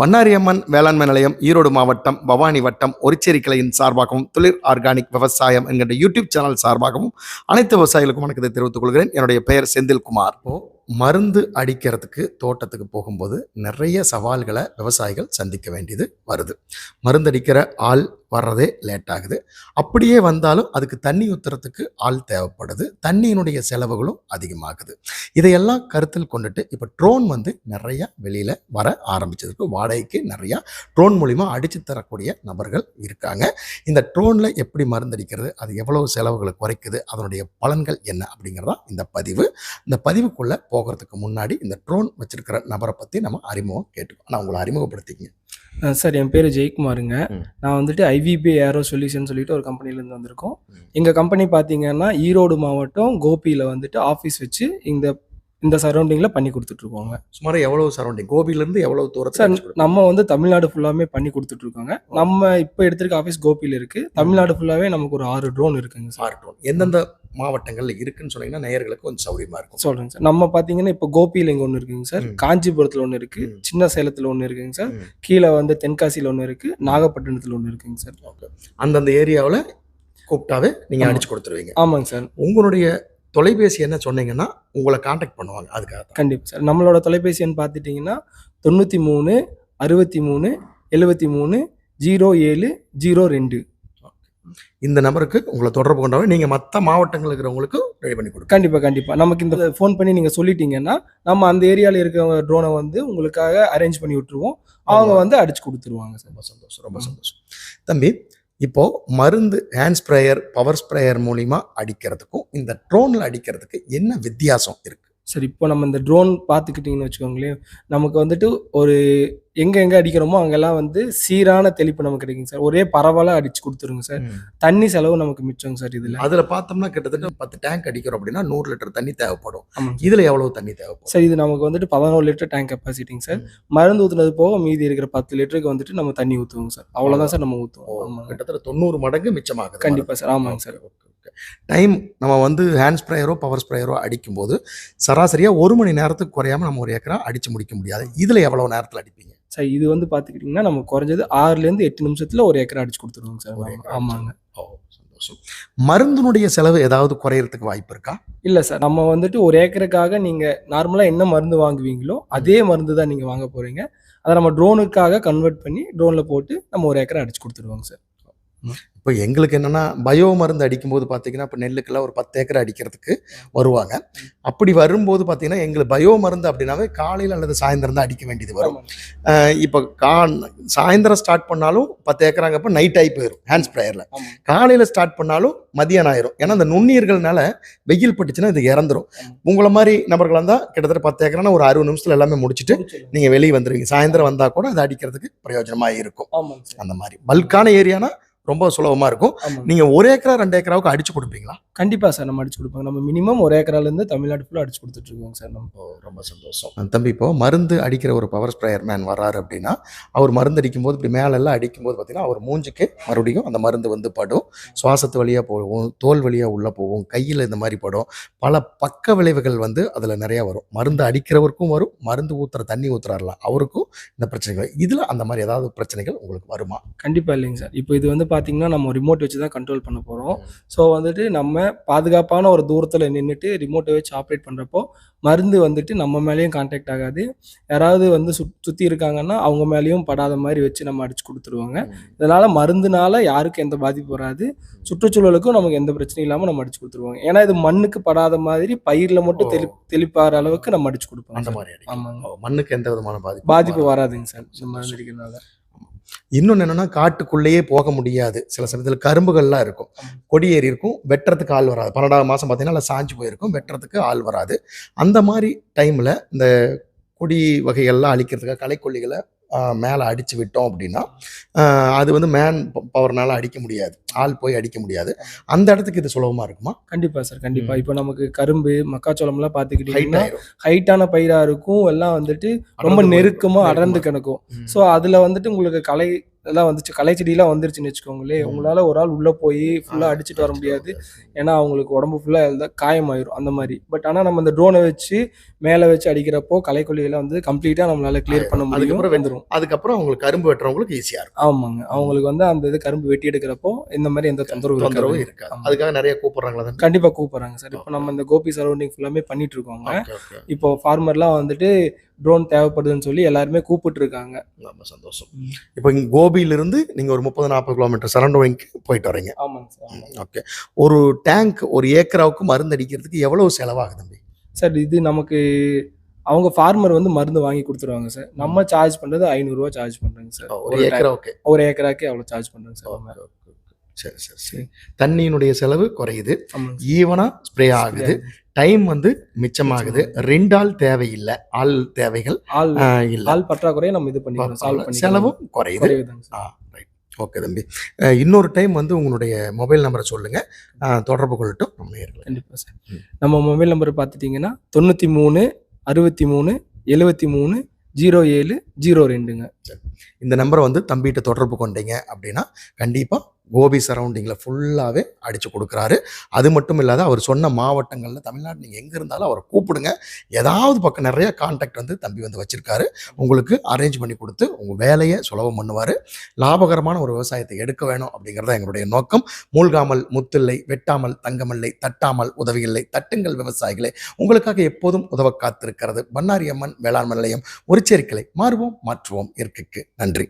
பண்ணாரியம்மன் வேளாண்மை நிலையம் ஈரோடு மாவட்டம் பவானி வட்டம் ஒரிச்சேரி கிளையின் சார்பாகவும் தொழில் ஆர்கானிக் விவசாயம் என்கின்ற யூடியூப் சேனல் சார்பாகவும் அனைத்து விவசாயிகளுக்கும் வணக்கத்தை தெரிவித்துக் கொள்கிறேன். என்னுடைய பெயர் செந்தில்குமார். இப்போ மருந்து அடிக்கிறதுக்கு தோட்டத்துக்கு போகும்போது நிறைய சவால்களை விவசாயிகள் சந்திக்க வேண்டியது வருது. மருந்து அடிக்கிற ஆள் வர்றதே லேட் ஆகுது. அப்படியே வந்தாலும் அதுக்கு தண்ணி ஊத்துறதுக்கு ஆள் தேவைப்படுது. தண்ணியினுடைய செலவுகளும் அதிகமாகுது. இதையெல்லாம் கருத்தில் கொண்டுட்டு இப்போ ட்ரோன் வந்து நிறைய வெளியில் வர ஆரம்பிச்சதுக்கு வாடகைக்கு நிறையா ட்ரோன் மூலிமா அடித்து தரக்கூடிய நபர்கள் இருக்காங்க. இந்த ட்ரோனில் எப்படி மருந்தடிக்கிறது அது எவ்வளவு செலவுகளை குறைக்குது? அதனுடைய பலன்கள் என்ன? அப்படிங்கிறதா இந்த பதிவு. இந்த பதிவுக்குள்ளே போகிறதுக்கு முன்னாடி இந்த ட்ரோன் வச்சிருக்கிற நபரை பற்றி நம்ம அறிமுகம் கேட்டுக்கோம் நான் உங்களை அறிமுகப்படுத்திக்கங்க அஹ் சார் என் பேர் ஜெயக்குமாருங்க. நான் வந்துட்டு ஐவிபி ஏரோ சொல்யூஷன் சொல்லிட்டு ஒரு கம்பெனிலேருந்து வந்திருக்கோம். எங்கள் கம்பெனி பார்த்தீங்கன்னா ஈரோடு மாவட்டம் கோபியில் வந்துட்டு ஆஃபீஸ் வச்சு இந்த இந்த சரௌண்டிங்கில் பண்ணி கொடுத்துட்ருக்கோங்க. சுமார் எவ்வளவு சரௌண்டிங் கோபியிலேருந்து எவ்வளவு சார் தூரத்தில் நம்ம வந்து தமிழ்நாடு ஃபுல்லாமே பண்ணி கொடுத்துட்ருக்கோங்க. நம்ம இப்போ எடுத்திருக்க ஆஃபீஸ் கோபியில் இருக்குது தமிழ்நாடு ஃபுல்லாகவே நமக்கு ஒரு ஆறு ட்ரோன் இருக்குங்க சார். ஸ்மார்ட் ட்ரோன் எந்தெந்த மாவட்டங்கள்ல இருக்குன்னு சொன்னீங்கன்னா நேயர்களுக்கு கொஞ்சம் சௌரியமா இருக்கும். சொல்கிறேங்க சார். நம்ம பார்த்தீங்கன்னா இப்போ கோபியில் இங்கே ஒன்று இருக்குங்க சார். காஞ்சிபுரத்தில் ஒன்று இருக்குது. சின்ன சேலத்தில் ஒன்று இருக்குங்க சார். கீழே வந்து தென்காசியில் ஒன்று இருக்குது நாகப்பட்டினத்தில் ஒன்று இருக்குங்க சார். அந்தந்த ஏரியாவில் கூப்பிட்டாவே நீங்க ஆமா. அடிச்சு கொடுத்துருவீங்க. ஆமாங்க சார். உங்களுடைய தொலைபேசி என்ன சொன்னீங்கன்னா உங்களை காண்டாக்ட் பண்ணுவாங்க. அதுக்காக கண்டிப்பாக சார். நம்மளோட தொலைபேசி எண் பார்த்துட்டிங்கன்னா தொண்ணூற்றி மூணு அறுபத்தி மூணு எழுபத்தி மூணு ஜீரோ ஏழு ஜீரோ ரெண்டு. இந்த நம்பருக்கு உங்களை தொடர்பு கொண்டாவே நீங்க மற்ற மாவட்டங்கள் இருக்கிறவங்களுக்கு ரெடி பண்ணி கொடுங்க. கண்டிப்பாக கண்டிப்பாக நமக்கு இந்த ஃபோன் பண்ணி நீங்கள் சொல்லிட்டீங்கன்னா நம்ம அந்த ஏரியாவில் இருக்கிற ட்ரோனை வந்து உங்களுக்காக அரேஞ்ச் பண்ணி விட்டுருவோம். அவங்க வந்து அடிச்சு கொடுத்துருவாங்க சார். ரொம்ப சந்தோஷம் ரொம்ப சந்தோஷம். தம்பி இப்போது மருந்து ஹேண்ட் ஸ்ப்ரேயர் பவர் ஸ்ப்ரேயர் மூலிமா அடிக்கிறதுக்கும் இந்த ட்ரோனில் அடிக்கிறதுக்கு என்ன வித்தியாசம் இருக்குது சரி இப்போ நம்ம இந்த ட்ரோன் பார்த்துக்கிட்டிங்கன்னு வச்சுக்கோங்களேன் நமக்கு வந்துட்டு ஒரு எங்கே எங்கே அடிக்கிறோமோ அங்கெல்லாம் வந்து சீரான தெளிப்பு நமக்கு கிடைக்குங்க சார். ஒரே பரவலாக அடிச்சு கொடுத்துருங்க சார். தண்ணி செலவு நமக்கு மிச்சங்க சார் இதில். அதுல பார்த்தோம்னா கிட்டத்தட்ட பத்து டேங்க் அடிக்கிறோம் அப்படின்னா நூறு லிட்டர் தண்ணி தேவைப்படும். இதுல எவ்வளவு தண்ணி தேவைப்படும்? சார் இது நமக்கு வந்துட்டு பதினோரு லிட்டர் டேங்க் கெப்பாசிட்டிங்க சார். மருந்து ஊற்றுனது போக மீதி இருக்கிற பத்து லிட்டருக்கு வந்துட்டு நம்ம தண்ணி ஊற்றுவோங்க சார். அவ்வளோதான் சார் நம்ம ஊற்றுவோம் கிட்டத்தட்ட தொண்ணூறு மடங்கு மிச்சமாகுது. கண்டிப்பாக சார். ஆமாங்க சார். டைம் நம்ம வந்து ஹேண்ட் ஸ்ப்ரேயரோ பவர் ஸ்ப்ரேயரோ அடிக்கும்போது சராசரியா ஒரு மணி நேரத்துக்கு குறையாம நம்ம ஒரு ஏக்கரா அடிச்சு முடிக்க முடியாது. இதுல எவ்வளவு நேரத்துல அடிப்பீங்க? சார் இது வந்து பார்த்துக்கிட்டிங்கன்னா நம்ம குறைஞ்சது ஆறுலேருந்து எட்டு நிமிஷத்தில் ஒரு ஏக்கர் அடிச்சு கொடுத்துருவோங்க சார் ஆமாங்க. ஓ சந்தோஷம். மருந்தினுடைய செலவு ஏதாவது குறையறதுக்கு வாய்ப்பு இருக்கா? இல்லை சார் நம்ம வந்துட்டு ஒரு ஏக்கருக்காக நீங்கள் நார்மலாக என்ன மருந்து வாங்குவீங்களோ அதே மருந்து தான் நீங்கள் வாங்க போகிறீங்க அதை நம்ம ட்ரோனுக்காக கன்வெர்ட் பண்ணி ட்ரோனில் போட்டு நம்ம ஒரு ஏக்கரை அடிச்சு கொடுத்துருவோங்க சார் இப்போ எங்களுக்கு என்னன்னா பயோ மருந்து அடிக்கும்போது பார்த்தீங்கன்னா இப்போ நெல்லுக்கெல்லாம் ஒரு பத்து ஏக்கர் அடிக்கிறதுக்கு வருவாங்க. அப்படி வரும்போது பார்த்தீங்கன்னா எங்களுக்கு பயோ மருந்து அப்படின்னாவே காலையில் அல்லது சாயந்தரம் தான் அடிக்க வேண்டியது வரும். இப்போ கா சாயந்தரம் ஸ்டார்ட் பண்ணாலும் பத்து ஏக்கராங்கப்ப நைட் ஆகி போயிடும் ஹேண்ட் ஸ்ப்ரேயரில். காலையில் ஸ்டார்ட் பண்ணாலும் மதியானம் ஆயிரும். ஏன்னா அந்த நுண்ணுயிர்கள்னால வெயில் பட்டுச்சுன்னா இது இறந்துரும். உங்களை மாதிரி நபர்களாக இருந்தால் கிட்டத்தட்ட பத்து ஏக்கரானா ஒரு அறுபது நிமிஷத்துல எல்லாமே முடிச்சுட்டு. நீங்கள் வெளியே வந்துடுவீங்க சாயந்தரம் வந்தால் கூட அது அடிக்கிறதுக்கு பிரயோஜனமாக இருக்கும். அந்த மாதிரி. பல்கான ஏரியானா ரொம்ப சுலபமாக இருக்கும். நீங்கள் ஒரு ஏக்கரா ரெண்டு ஏக்கராவுக்கு அடிச்சு கொடுப்பீங்களா? கண்டிப்பாக சார் நம்ம அடிச்சு கொடுப்போங்க நம்ம மினிமம் ஒரு ஏக்கராலேருந்து தமிழ்நாடு ஃபுல்லாக அடிச்சு கொடுத்துட்ருக்கோங்க சார் நம்ம. ரொம்ப சந்தோஷம். தம்பி இப்போ மருந்து அடிக்கிற ஒரு பவர் ஸ்ப்ரேயர் மேன் வராரு அப்படின்னா அவர் மருந்து அடிக்கும்போது இப்படி மேலெல்லாம் அடிக்கும்போது பார்த்தீங்கன்னா அவர் மூஞ்சுக்கு மறுபடியும் அந்த மருந்து வந்து படும். சுவாசத்து வழியாக போகும் தோல் வழியாக உள்ளே போகும் கையில் இந்த மாதிரி படும். பல பக்க விளைவுகள் வந்து அதில் நிறையா வரும். மருந்து அடிக்கிறவருக்கும் வரும் மருந்து ஊற்றுற தண்ணி ஊற்றுறாருல அவருக்கும் இந்த பிரச்சனைகள். இதில் அந்த மாதிரி ஏதாவது பிரச்சனைகள் உங்களுக்கு வருமா? கண்டிப்பாக இல்லைங்க சார். இப்போ இது வந்து பார்த்தீங்கன்னா நம்ம ரிமோட் வச்சு தான் கண்ட்ரோல் பண்ண போகிறோம் ஸோ வந்துட்டு நம்ம பாதுகாப்பான ஒரு தூரத்தில் நின்றுட்டு ரிமோட்டை வச்சு ஆப்ரேட் பண்ணுறப்போ மருந்து வந்துட்டு நம்ம மேலேயும் கான்டாக்ட் ஆகாது. யாராவது வந்து சுத் சுற்றி இருக்காங்கன்னா அவங்க மேலேயும் படாத மாதிரி வச்சு நம்ம அடிச்சு கொடுத்துருவாங்க. இதனால் மருந்துனால யாருக்கும் எந்த பாதிப்பு வராது. சுற்றுச்சூழலுக்கும் நமக்கு எந்த பிரச்சனையும் இல்லாமல் நம்ம அடிச்சு கொடுத்துருவாங்க. ஏன்னா இது மண்ணுக்கு படாத மாதிரி பயிரில் மட்டும் தெளி தெளிப்பாற அளவுக்கு நம்ம அடிச்சு கொடுப்போம் அந்த. மாதிரி. ஆமாங்க. மண்ணுக்கு எந்த விதமான பாதிப்பு பாதிப்பு வராதுங்க சார். இந்த மருந்து அடிக்கிறதுனால இன்னொன்று என்னன்னா காட்டுக்குள்ளேயே போக முடியாது. சில சமயத்தில் கரும்புகள்லாம் இருக்கும். கொடி ஏறி இருக்கும். வெட்டுறதுக்கு ஆள் வராது. பன்னெண்டாவது மாதம் பார்த்தீங்கன்னா நல்லா சாஞ்சு போயிருக்கும். வெட்டுறதுக்கு ஆள் வராது. அந்த மாதிரி டைமில் இந்த கொடி வகைகள்லாம் அழிக்கிறதுக்காக களைக்கொல்லிகளை மேலே அடித்து விட்டோம் அப்படின்னா அது வந்து மேன் பவர்னால அடிக்க முடியாது. ஆள் போய் அடிக்க முடியாது. அந்த இடத்துக்கு இது சுலபமாக இருக்குமா? கண்டிப்பா சார் கண்டிப்பா. இப்போ நமக்கு கரும்பு மக்காச்சோளம்லாம் பார்த்துக்கிட்டிங்கன்னா ஹைட்டான பயிரா இருக்கும். எல்லாம் வந்துட்டு ரொம்ப அடர்ந்து நெருக்கமா போயிருக்கும். அடர்ந்து கிடக்கும். ஸோ அதுல வந்துட்டு உங்களுக்கு களை எல்லாம் வந்துச்சு. களை செடியெல்லாம் வந்துருச்சுன்னு வச்சுக்கோங்களேன். உங்களால ஒரு ஆள் உள்ள போய் ஃபுல்லா ஆ, அடிச்சிட்டு வர முடியாது. ஏன்னா அவங்களுக்கு உடம்பு ஃபுல்லா இருந்தால் காயமாயிரும் அந்த மாதிரி. பட் ஆனா நம்ம இந்த ட்ரோனை வச்சு மேலே வச்சு அடிக்கிறப்போ களைக்கொல்லியெல்லாம் வந்து கம்ப்ளீட்டா நம்மளால கிளியர் பண்ண முடியும் வந்துரும். அதுக்கப்புறம் அவங்களுக்கு கரும்பு வெட்டுறவங்களுக்கு ஈஸியா இருக்கும். ஆமாங்க. அவங்களுக்கு வந்து அந்த இது கரும்பு வெட்டி எடுக்கிறப்போ இந்த மாதிரி எந்த தொந்தரவும் தொந்தரவும் இருக்காது. அதுக்காக நிறைய கூப்பிடுறாங்களா தம்பி? கண்டிப்பா கூப்பிடுறாங்க சார். இப்போ நம்ம இந்த கோபி சரௌண்டிங் ஃபுல்லாமே பண்ணிட்டு இருக்கோங்க. இப்போ ஃபார்மர்லாம் வந்துட்டு ட்ரோன் தேவைப்படுதுன்னு சொல்லி எல்லாருமே கூப்பிட்டு இருக்காங்க ரொம்ப சந்தோஷம். இப்போ இங்க கோபியிலிருந்து நீங்க ஒரு முப்பது நாற்பது கிலோமீட்டர் சரௌண்டிங்க்கு போயிட்டு வரீங்க. ஆமாங்க சார். ஓகே ஒரு டேங்க் ஒரு ஏக்கராவுக்கு மருந்து அடிக்கிறதுக்கு எவ்வளவு செலவாகுது தம்பி? சார் இது நமக்கு அவங்க ஃபார்மர் வந்து மருந்து வாங்கி கொடுத்துருவாங்க சார். நம்ம சார்ஜ் பண்றது ஐநூறுரூவா சார்ஜ் பண்றோங்க சார். ஒரு ஏக்கராவுக்கு? ஒரு ஏக்கராக்கு அவ்வளோ சார்ஜ் பண்றோங்க சார் சரி சரி சரி. தண்ணியினுடைய செலவு குறையுது. ஆமாங்க சார். ஈவனா ஸ்ப்ரே ஆகுது. டைம் வந்து மிச்சமாகுது. ரெண்டு ஆள் தேவையில்லை. ஆள் தேவைகள் ஆள் இல்ல. ஆள் பற்றாக்குறையை நம்ம இது பண்ணி செலவும் குறையுது. ரைட் ஓகே தம்பி. இன்னொரு டைம் வந்து உங்களுடைய மொபைல் நம்பரை சொல்லுங்க. அஹ், தொடர்பு கொள்ளட்டும். நம்ம நேயர்களை. கண்டிப்பா சார். நம்ம மொபைல் நம்பர் பார்த்துட்டிங்கன்னா தொண்ணூற்றி மூணு அறுபத்தி மூணு எழுபத்தி மூணு ஜீரோ ஏழு ஜீரோ ரெண்டுங்க. இந்த நம்பரை வந்து தம்பிகிட்ட தொடர்பு கொண்டீங்க அப்படின்னா கண்டிப்பாக கோபி சரௌண்டிங்கில் ஃபுல்லாகவே அடித்து கொடுக்குறாரு. அது மட்டும் இல்லாத அவர் சொன்ன மாவட்டங்களில் தமிழ்நாடு நீங்கள் எங்கே இருந்தாலும் அவரை கூப்பிடுங்க. ஏதாவது பக்கம் நிறைய கான்டாக்ட் வந்து தம்பி வந்து வச்சுருக்காரு. உங்களுக்கு அரேஞ்ச் பண்ணி கொடுத்து உங்கள் வேலையை சுலபம் பண்ணுவார். லாபகரமான ஒரு விவசாயத்தை எடுக்க வேணும் அப்படிங்கிறத எங்களுடைய நோக்கம். மூழ்காமல் முத்தில்லை வெட்டாமல் தங்கமில்லை தட்டாமல் உதவியில்லை தட்டுங்கள் விவசாயிகளே. உங்களுக்காக எப்போதும் உதவ காத்திருக்கிறது. பண்ணாரி அம்மன் வேளாண்மை நிலையம் ஒரு சேர்க்கலை வாழ்வோம் மாற்றுவோம் இயற்கைக்கு. நன்றி.